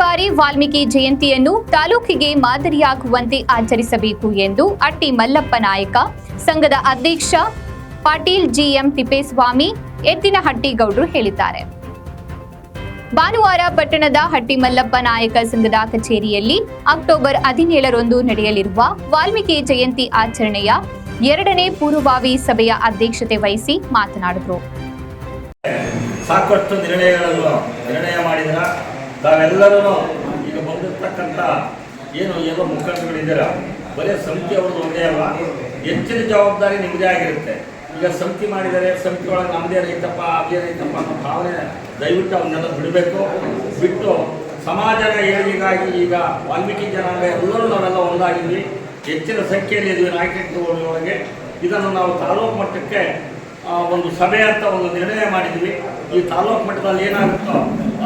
ಬಾರಿ ವಾಲ್ಮೀಕಿ ಜಯಂತಿಯನ್ನು ತಾಲೂಕಿಗೆ ಮಾದರಿಯಾಗುವಂತೆ ಆಚರಿಸಬೇಕು ಎಂದು ಅಟ್ಟಿ ಮಲ್ಲಪ್ಪ ನಾಯಕ, ಸಂಘದ ಅಧ್ಯಕ್ಷ ಪಾಟೀಲ್ ಜಿಎಂ ತಿಪ್ಪೇಸ್ವಾಮಿ ಎತ್ತಿನಹಟ್ಟಿ ಗೌಡ್ರು ಹೇಳಿದ್ದಾರೆ. ಭಾನುವಾರ ಪಟ್ಟಣದ ಹಟ್ಟಿಮಲ್ಲಪ್ಪ ನಾಯಕ ಸಂಘದ ಕಚೇರಿಯಲ್ಲಿ ಅಕ್ಟೋಬರ್ ಹದಿನೇಳರಂದು ನಡೆಯಲಿರುವ ವಾಲ್ಮೀಕಿ ಜಯಂತಿ ಆಚರಣೆಯ ಎರಡನೇ ಪೂರ್ವಭಾವಿ ಸಭೆಯ ಅಧ್ಯಕ್ಷತೆ ವಹಿಸಿ ಮಾತನಾಡಿದರು. ಸಾಕಷ್ಟು ನಿರ್ಣಯಗಳನ್ನು ನಿರ್ಣಯ ಮಾಡಿದ್ರ ತಾವೆಲ್ಲರೂ ಈಗ ಬಂದಿರ್ತಕ್ಕಂಥ ಏನು ಏನೋ ಮುಖಂಡಗಳಿದ್ದೀರ ಬರೀ ಸಮಿತಿ ಅವ್ರದ್ದು ಒಂದೇ ಅಲ್ಲ ಹೆಚ್ಚಿನ ಜವಾಬ್ದಾರಿ ನಿಮ್ಮದೇ ಆಗಿರುತ್ತೆ. ಈಗ ಸಮಿತಿ ಮಾಡಿದರೆ ಸಮಿತಿ ಒಳಗೆ ನಮ್ಮದೇ ರೈತಪ್ಪ, ಅದೇ ರೈತಪ್ಪ ಅನ್ನೋ ಭಾವನೆ ದಯವಿಟ್ಟು ಅವನ್ನೆಲ್ಲ ಬಿಡಬೇಕು. ಬಿಟ್ಟು ಸಮಾಜದ ಏಳಿಗೆಗಾಗಿ ಈಗ ವಾಲ್ಮೀಕಿ ಜನಾಂಗ ಎಲ್ಲರೂ ನಾವೆಲ್ಲ ಒಂದಾಗಿದ್ವಿ. ಹೆಚ್ಚಿನ ಸಂಖ್ಯೆಯಲ್ಲಿ ಇದ್ವಿ ನಾಯಕತ್ವ ಒಳಗೆ ಇದನ್ನು ನಾವು ತಾಲೂಕು ಮಟ್ಟಕ್ಕೆ ಒಂದು ಸಭೆ ಅಂತ ಒಂದು ನಿರ್ಣಯ ಮಾಡಿದ್ವಿ. ಈ ತಾಲೂಕು ಮಟ್ಟದಲ್ಲಿ ಏನಾಗುತ್ತೋ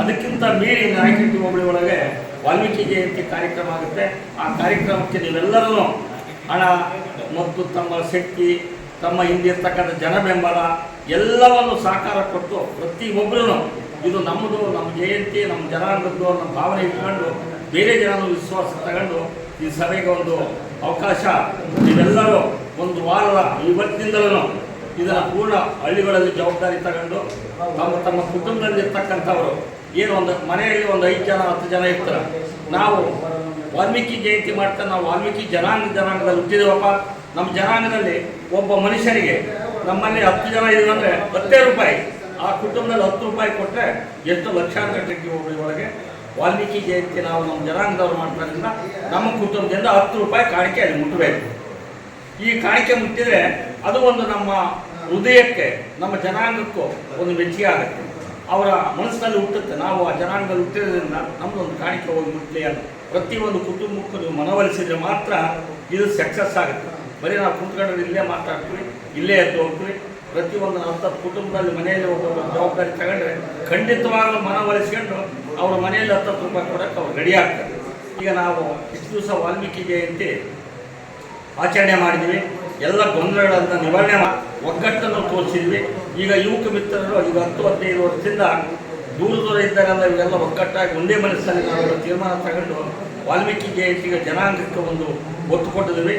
ಅದಕ್ಕಿಂತ ಮೀರಿ ನಾಯಕಟ್ಟಿ ಹೋಬಳಿ ಒಳಗೆ ವಾಲ್ಮೀಕಿ ಜಯಂತಿ ಕಾರ್ಯಕ್ರಮ ಆಗುತ್ತೆ. ಆ ಕಾರ್ಯಕ್ರಮಕ್ಕೆ ನೀವೆಲ್ಲರೂ ಹಣ ಮತ್ತು ತಮ್ಮ ಶಕ್ತಿ ತಮ್ಮ ಹಿಂದಿರ್ತಕ್ಕಂಥ ಜನ ಬೆಂಬಲ ಎಲ್ಲವನ್ನು ಸಹಕಾರ ಕೊಟ್ಟು ಪ್ರತಿಯೊಬ್ಬರೂ ಇದು ನಮ್ಮದು, ನಮ್ಮ ಜಯಂತಿ, ನಮ್ಮ ಜನಾಂಗದ್ದು ಅನ್ನೋ ಭಾವನೆ ಇಟ್ಕೊಂಡು ಬೇರೆ ಜನರು ವಿಶ್ವಾಸ ತಗೊಂಡು ಈ ಸಭೆಗೆ ಒಂದು ಅವಕಾಶ ನೀವೆಲ್ಲರೂ ಒಂದು ವಾರದ ಇವತ್ತಿನಿಂದಲೂ ಇದನ್ನು ಪೂರ್ಣ ಹಳ್ಳಿಗಳಲ್ಲಿ ಜವಾಬ್ದಾರಿ ತಗೊಂಡು ತಮ್ಮ ತಮ್ಮ ಕುಟುಂಬದಲ್ಲಿ ಇರ್ತಕ್ಕಂಥವರು ಏನು ಒಂದು ಮನೆಯಲ್ಲಿ ಒಂದು ಐದು ಜನ, ಹತ್ತು ಜನ ಇರ್ತಾರೆ. ನಾವು ವಾಲ್ಮೀಕಿ ಜಯಂತಿ ಮಾಡ್ತಾ ನಾವು ವಾಲ್ಮೀಕಿ ಜನಾಂಗ ಜನಾಂಗದಲ್ಲಿ ಹುಟ್ಟಿದೇವಪ್ಪ. ನಮ್ಮ ಜನಾಂಗದಲ್ಲಿ ಒಬ್ಬ ಮನುಷ್ಯನಿಗೆ ನಮ್ಮಲ್ಲಿ ಹತ್ತು ಜನ ಇದ್ರೆ ಹತ್ತೇ ರೂಪಾಯಿ. ಆ ಕುಟುಂಬದಲ್ಲಿ ಹತ್ತು ರೂಪಾಯಿ ಕೊಟ್ಟರೆ ಎಷ್ಟು ಲಕ್ಷಾಂತರ ಹೋಗಿ ಒಳಗೆ ವಾಲ್ಮೀಕಿ ಜಯಂತಿ ನಾವು ನಮ್ಮ ಜನಾಂಗದವ್ರು ಮಾಡ್ತಾರಿಂದ ನಮ್ಮ ಕುಟುಂಬದಿಂದ ಹತ್ತು ರೂಪಾಯಿ ಕಾಣಿಕೆ ಅಲ್ಲಿ ಮುಟ್ಟಬೇಕು. ಈ ಕಾಣಿಕೆ ಮುಟ್ಟಿದರೆ ಅದು ಒಂದು ನಮ್ಮ ಹೃದಯಕ್ಕೆ, ನಮ್ಮ ಜನಾಂಗಕ್ಕೂ ಒಂದು ಮೆಚ್ಚುಗೆ ಆಗುತ್ತೆ. ಅವರ ಮನಸ್ಸಿನಲ್ಲಿ ಹುಟ್ಟುತ್ತೆ. ನಾವು ಆ ಜನಾಂಗದಲ್ಲಿ ಹುಟ್ಟಿರೋದ್ರಿಂದ ನಮ್ಮದೊಂದು ಕಾಣಿಕೆ ಹೋಗಿ ಮುಟ್ಲಿ ಅಂತ. ಪ್ರತಿಯೊಂದು ಕುಟುಂಬಕ್ಕೂ ನೀವು ಮನವೊಲಿಸಿದ್ರೆ ಮಾತ್ರ ಇದು ಸಕ್ಸಸ್ ಆಗುತ್ತೆ. ಬರೀ ನಾವು ಕುತ್ಕೊಂಡ್ರೆ ಇಲ್ಲೇ ಮಾತಾಡ್ತೀವಿ, ಇಲ್ಲೇ ಎದ್ದು ಹೋಗ್ತೀವಿ. ಪ್ರತಿಯೊಂದು ಹತ್ತು ಕುಟುಂಬದಲ್ಲಿ ಮನೆಯಲ್ಲಿ ಒಬ್ಬ ಜವಾಬ್ದಾರಿ ತಗೊಂಡ್ರೆ ಖಂಡಿತವಾಗ್ಲೂ ಮನವೊಲಿಸ್ಕೊಂಡು ಅವರ ಮನೆಯಲ್ಲಿ ಹತ್ತತ್ತು ರೂಪಾಯಿ ಕೊಡೋಕ್ಕೆ ಅವ್ರು ರೆಡಿ ಆಗ್ತಾರೆ. ಈಗ ನಾವು ಇಷ್ಟು ದಿವಸ ವಾಲ್ಮೀಕಿ ಜಯಂತಿ ಆಚರಣೆ ಮಾಡಿದ್ವಿ ಎಲ್ಲ ಗೊಂದಲಗಳನ್ನು ನಿವಾರಣೆ ಮಾಡಿ ಒಗ್ಗಟ್ಟನ್ನು ತೋರಿಸಿದ್ವಿ. ಈಗ ಯುವಕ ಮಿತ್ರರು ಈಗ ಹತ್ತು, ಹದಿನೈದು ವರ್ಷದಿಂದ ದೂರ ದೂರ ಇದ್ದಾರೆಲ್ಲ ಇವೆಲ್ಲ ಒಗ್ಗಟ್ಟಾಗಿ ಒಂದೇ ಮನಸ್ಸಲ್ಲಿ ನಾವೆಲ್ಲ ತೀರ್ಮಾನ ತಗೊಂಡು ವಾಲ್ಮೀಕಿ ಜಯಂತಿಗೆ ಜನಾಂಗಕ್ಕೆ ಒಂದು ಒತ್ತು ಕೊಟ್ಟಿದ್ವಿ.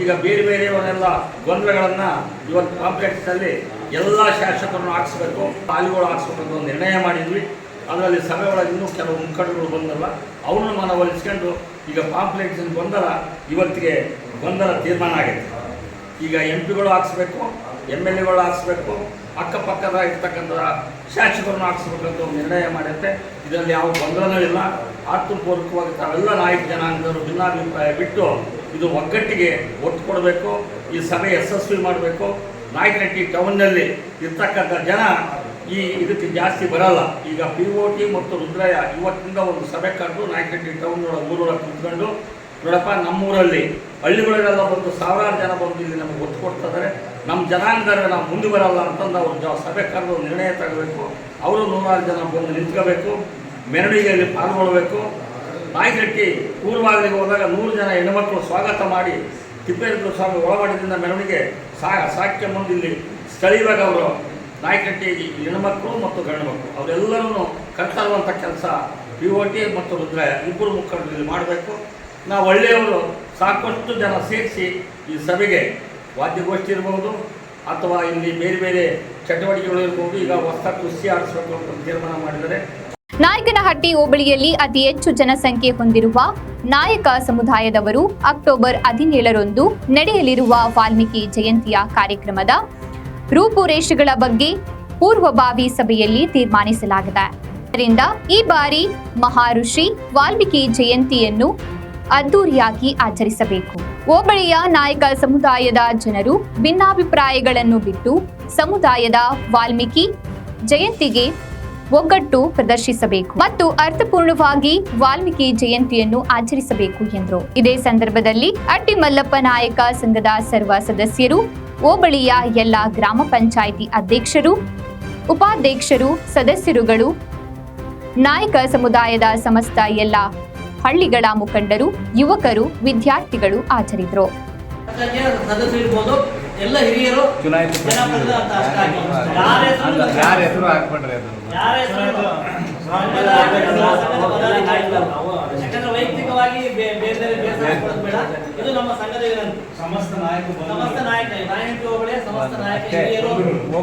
ಈಗ ಬೇರೆ ಬೇರೆಯವರೆಲ್ಲ ಗೊಂದಲಗಳನ್ನು ಇವತ್ತು ಕಾಂಪ್ಲೆಕ್ಸ್ನಲ್ಲಿ ಎಲ್ಲ ಶಾಸಕರನ್ನು ಹಾಕಿಸ್ಬೇಕು, ಪಾಲಿಗಳು ಹಾಕಿಸ್ಬೇಕು ಒಂದು ನಿರ್ಣಯ ಮಾಡಿದ್ವಿ. ಅದರಲ್ಲಿ ಸಭೆ ಒಳಗೆ ಇನ್ನೂ ಕೆಲವು ಮುಖಂಡಗಳು ಬಂದಲ್ಲ, ಅವ್ರನ್ನ ಮನವೊಲಿಸ್ಕೊಂಡು ಈಗ ಪಾಪ್ಯುಲೇಷನ್ ಗೊಂದಲ, ಇವತ್ತಿಗೆ ಗೊಂದಲ ತೀರ್ಮಾನ ಆಗೈತೆ ಈಗ ಎಂ ಪಿಗಳು ಹಾಕ್ಸ್ಬೇಕು ಎಂ ಎಲ್ ಎಗಳು ಹಾಕ್ಸ್ಬೇಕು, ಅಕ್ಕಪಕ್ಕದ ಇರ್ತಕ್ಕಂಥ ಶಾಸಕರನ್ನು ಹಾಕ್ಸ್ಬೇಕಂತ ನಿರ್ಣಯ ಮಾಡುತ್ತೆ. ಇದರಲ್ಲಿ ಯಾವ ಗೊಂದಲನೂ ಇಲ್ಲ ಆತ್ಮಪೂರ್ವಕವಾಗಿ ತಾವೆಲ್ಲ ನಾಯಕ ಜನಾಂಗದವರು ಭಿನ್ನಾಭಿಪ್ರಾಯ ಬಿಟ್ಟು ಇದು ಒಗ್ಗಟ್ಟಿಗೆ ಒತ್ತು ಕೊಡಬೇಕು, ಈ ಸಭೆ ಯಶಸ್ವಿ ಮಾಡಬೇಕು. ನಾಯಕನಟ್ಟಿ ಟೌನ್ನಲ್ಲಿ ಇರ್ತಕ್ಕಂಥ ಜನ ಈ ಇದಕ್ಕೆ ಜಾಸ್ತಿ ಬರಲ್ಲ. ಈಗ ಪಿ ಓ ಟಿ ಮತ್ತು ರುದ್ರಯ್ಯ ಇವತ್ತಿಂದ ಒಂದು ಸಭೆ ಕರೆದು ನಾಯಕಟ್ಟಿ ಟೌನ್ ಊರೊಳಗೆ ಕುತ್ಕೊಂಡು, ನೋಡಪ್ಪ, ನಮ್ಮೂರಲ್ಲಿ ಹಳ್ಳಿಗಳಲ್ಲೆಲ್ಲ ಬಂದು ಸಾವಿರಾರು ಜನ ಬಂದು ಇಲ್ಲಿ ನಮಗೆ ಒತ್ತು ಕೊಡ್ತಿದ್ದಾರೆ ನಮ್ಮ ಜನಾಂಗದವ್ರಿಗೆ ನಾವು ಮುಂದೆ ಬರಲ್ಲ ಅಂತಂದು ಅವ್ರು ಜ, ಸಭೆ ಕರೆದು ನಿರ್ಣಯ ತಗೋಬೇಕು. ಅವರು ನೂರಾರು ಜನ ಬಂದು ನಿಂತ್ಕೋಬೇಕು. ಮೆರವಣಿಗೆಯಲ್ಲಿ ಪಾಲ್ಗೊಳ್ಬೇಕು. ನಾಯಕಟ್ಟಿ ಪೂರ್ವಾಗಲಿಗೆ ಹೋದಾಗ ನೂರು ಜನ ಹೆಣ್ಮಕ್ಳು ಸ್ವಾಗತ ಮಾಡಿ ತಿಪ್ಪೇರುದ್ರ ಸ್ವಾಮಿ ಒಳವಾಡಿದಿಂದ ಮೆರವಣಿಗೆ ಸಾ ಸಾಕ್ಯ ಮುಂದೆ ಸ್ಥಳೀಯವಾಗಿ ಅವರು ನಾಯಕಟ್ಟಿ ಹೆಣ್ಮಕ್ಳು ಮತ್ತು ಗಂಡು ಮಕ್ಕಳು ಅವರೆಲ್ಲರೂ ಕರ್ತರುವಂಥ ಕೆಲಸ ಪಿ ಒ ಟಿ ಮತ್ತು ರುದ್ರ ಇಬ್ಬರು ಮುಖಂಡರಲ್ಲಿ ಮಾಡಬೇಕು. ನಾವು ಒಳ್ಳೆಯವರು, ಸಾಕಷ್ಟು ಜನ ಸೇರಿಸಿ ಈ ಸಭೆಗೆ ವಾದ್ಯಗೋಷ್ಠಿ ಇರಬಹುದು ಅಥವಾ ಇಲ್ಲಿ ಬೇರೆ ಬೇರೆ ಚಟುವಟಿಕೆಗಳು ಇರಬಹುದು ಈಗ ಹೊಸ ಕೃಷಿ ಆಡಿಸಬೇಕು ಅಂತ ತೀರ್ಮಾನ ಮಾಡಿದರೆ ನಾಯಕನಹಟ್ಟಿ ಹೋಬಳಿಯಲ್ಲಿ ಅತಿ ಹೆಚ್ಚು ಜನಸಂಖ್ಯೆ ಹೊಂದಿರುವ ನಾಯಕ ಸಮುದಾಯದವರು ಅಕ್ಟೋಬರ್ ಹದಿನೇಳರಂದು ನಡೆಯಲಿರುವ ವಾಲ್ಮೀಕಿ ಜಯಂತಿಯ ಕಾರ್ಯಕ್ರಮದ ರೂಪುರೇಷೆಗಳ ಬಗ್ಗೆ ಪೂರ್ವಭಾವಿ ಸಭೆಯಲ್ಲಿ ತೀರ್ಮಾನಿಸಲಾಗಿದೆ. ಇದರಿಂದ ಈ ಬಾರಿ ಮಹಾಋಷಿ ವಾಲ್ಮೀಕಿ ಜಯಂತಿಯನ್ನು ಅದ್ದೂರಿಯಾಗಿ ಆಚರಿಸಬೇಕು. ಹೋಬಳಿಯ ನಾಯಕ ಸಮುದಾಯದ ಜನರು ಭಿನ್ನಾಭಿಪ್ರಾಯಗಳನ್ನು ಬಿಟ್ಟು ಸಮುದಾಯದ ವಾಲ್ಮೀಕಿ ಜಯಂತಿಗೆ ಒಗ್ಗಟ್ಟು ಪ್ರದರ್ಶಿಸಬೇಕು ಮತ್ತು ಅರ್ಥಪೂರ್ಣವಾಗಿ ವಾಲ್ಮೀಕಿ ಜಯಂತಿಯನ್ನು ಆಚರಿಸಬೇಕು ಎಂದರು. ಇದೇ ಸಂದರ್ಭದಲ್ಲಿ ಅಟ್ಟಿ ಮಲ್ಲಪ್ಪ ನಾಯಕ ಸಂಘದ ಸರ್ವ ಸದಸ್ಯರು ಹೋಬಳಿಯ ಎಲ್ಲ ಗ್ರಾಮ ಪಂಚಾಯಿತಿ ಅಧ್ಯಕ್ಷರು ಉಪಾಧ್ಯಕ್ಷರು ಸದಸ್ಯರುಗಳು ನಾಯಕ ಸಮುದಾಯದ ಸಮಸ್ತ ಎಲ್ಲ ಹಳ್ಳಿಗಳ ಮುಖಂಡರು ಯುವಕರು ವಿದ್ಯಾರ್ಥಿಗಳು ಆಚರಿದ್ರು ಎಲ್ಲ ಹಿರಿಯರು ಯಾರ ಹೆಸರು ಯಾರ ಹೆಸರು? ಅದು ಯಾರ ಹೆಸರು ಸಂಘದ ಆಡಳಿತ, ಸಂಘದ ಪದಾಧಿಕಾರಿಗಳು. ಯಾಕಂದ್ರೆ ವೈಯಕ್ತಿಕವಾಗಿ ಬೇ- ಬೇರೆ ಬೇರೆ ಬೇಸರ ಹಾಕೊಳ್ಳೋದು ಬೇಡ ಇದು ನಮ್ಮ ಸಂಘದ